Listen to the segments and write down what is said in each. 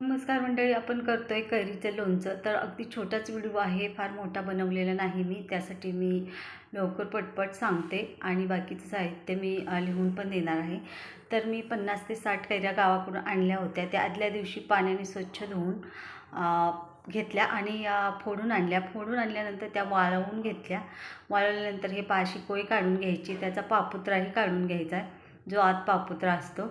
नमस्कार मंडळी आपण करतोय कैरीचं लोणचं. तर अगदी छोटाच व्हिडिओ आहे फार मोठा बनवलेला नाही मी त्यासाठी मी लवकर पटपट सांगते आणि बाकीचं साहित्य मी लिहून पण देणार आहे. तर मी पन्नास ते साठ कैऱ्या गावाकडून आणल्या होत्या. त्या आदल्या दिवशी पाण्याने स्वच्छ धुवून घेतल्या आणि फोडून आणल्या. फोडून आणल्यानंतर त्या वाळवून घेतल्या. वाळवल्यानंतर हे पाशी कोय काढून घ्यायची. त्याचा पापुत्राही काढून घ्यायचा आहे. जो आत पापुत्रा असतो.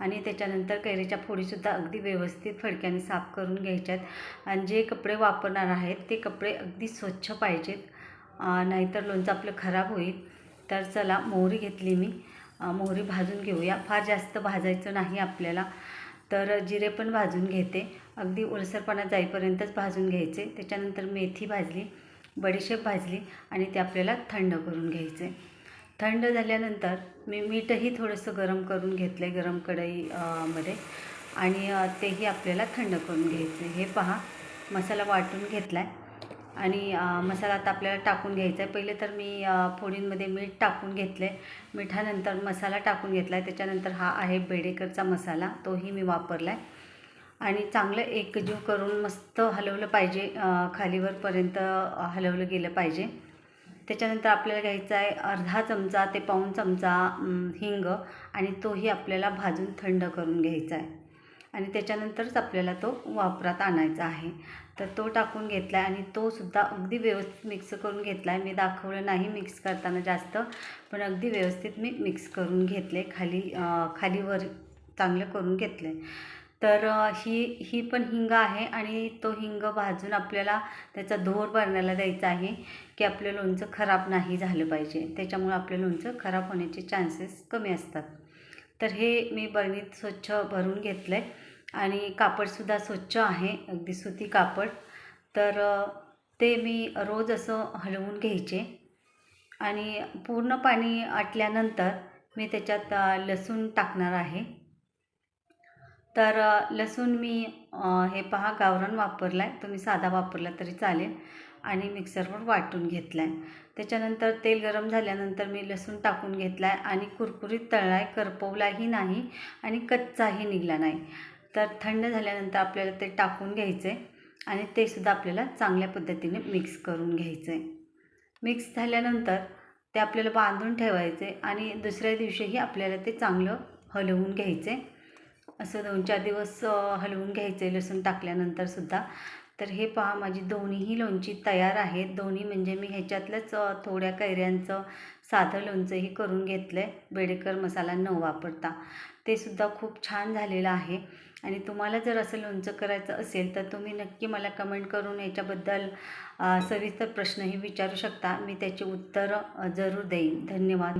आणि त्याच्यानंतर कैरीच्या फोडीसुद्धा अगदी व्यवस्थित फडक्याने साफ करून घ्यायच्यात. आणि जे कपडे वापरणार आहेत ते कपडे अगदी स्वच्छ पाहिजेत. नाहीतर लोणचं आपलं खराब होईल. तर चला मोहरी घेतली मी. मोहरी भाजून घेऊया. फार जास्त भाजायचं नाही आपल्याला. तर जिरे पण भाजून घेते. अगदी ओलसरपणा जाईपर्यंतच भाजून घ्यायचे. त्याच्यानंतर मेथी भाजली बडीशेप भाजली आणि ते आपल्याला थंड करून घ्यायचे. थंड झाल्यानंतर मी मीठही थोडंसं गरम करून घेतलं आहे गरम कढई मध्ये. आणि तेही आपल्याला थंड करून घ्यायचं आहे हे पहा मसाला वाटून घेतला आहे आणि मसाला आता आपल्याला टाकून घ्यायचा आहे पहिले तर मी फोडींमध्ये मीठ टाकून घेतलं आहे मिठानंतर मसाला टाकून घेतला आहे त्याच्यानंतर हा आहे बेडेकरचा मसाला. तोही मी वापरला आहे आणि चांगलं एकजीव करून मस्त हलवलं पाहिजे. खालीवरपर्यंत हलवलं गेलं पाहिजे. त्याच्यानंतर आपल्याला घ्यायचा आहे अर्धा चमचा ते पाऊण चमचा हिंग आणि तोही आपल्याला भाजून थंड करून घ्यायचा आहे. आणि त्याच्यानंतरच आपल्याला तो वापरात आणायचा आहे. तर तो टाकून घेतला आहे आणि तोसुद्धा अगदी व्यवस्थित मिक्स करून घेतला आहे मी दाखवलं नाही मिक्स करताना जास्त पण अगदी व्यवस्थित मी मिक्स करून घेतले खाली खालीवर चांगलं करून घेतलं आहे तर ही ही पण हिंग आहे आणि तो हिंग भाजून आपल्याला त्याचा धोर भरण्याला द्यायचा आहे की आपलं लोणचं खराब नाही झालं पाहिजे. त्याच्यामुळं आपलं लोणचं खराब होण्याचे चान्सेस कमी असतात. तर हे मी बरणीत स्वच्छ भरून घेतलं आहे आणि कापडसुद्धा स्वच्छ आहे अगदी सुती कापड. तर ते मी रोज असं हलवून घ्यायचे आणि पूर्ण पाणी आटल्यानंतर मी त्याच्यात लसूण टाकणार आहे. तर लसूण मी हे पहा गावरान वापरला आहे तुम्ही साधा वापरला तरी चालेल. आणि मिक्सरवर वाटून घेतला आहे त्याच्यानंतर तेल गरम झाल्यानंतर मी लसूण टाकून घेतला आहे आणि कुरकुरीत तळला आहे करपवलाही नाही आणि कच्चाही निघला नाही. तर थंड झाल्यानंतर आपल्याला ते टाकून घ्यायचं आहे आणि ते सुद्धा आपल्याला चांगल्या पद्धतीने मिक्स करून घ्यायचं आहे मिक्स झाल्यानंतर ते आपल्याला बांधून ठेवायचे आणि दुसऱ्या दिवशीही आपल्याला ते चांगलं हलवून घ्यायचे असं दोन चार दिवस हलवून हलवून घ्यायचे लसूण टाकल्यानंतर सुद्धा. तर हे पहा माझी दोन्हीही लोणची तयार आहेत. दोन्ही म्हणजे मी ह्याच्यातलंच थोड्या कैऱ्यांचं साधं लोणचंही करून घेतलं आहे बेडेकर मसाला न वापरता. ते सुद्धा खूप छान झालेलं आहे. आणि तुम्हाला जर असं लोणचं करायचं असेल तर तुम्ही नक्की मला कमेंट करून याच्याबद्दल सविस्तर प्रश्नही विचारू शकता. मी त्याची उत्तरं जरूर देईन. धन्यवाद.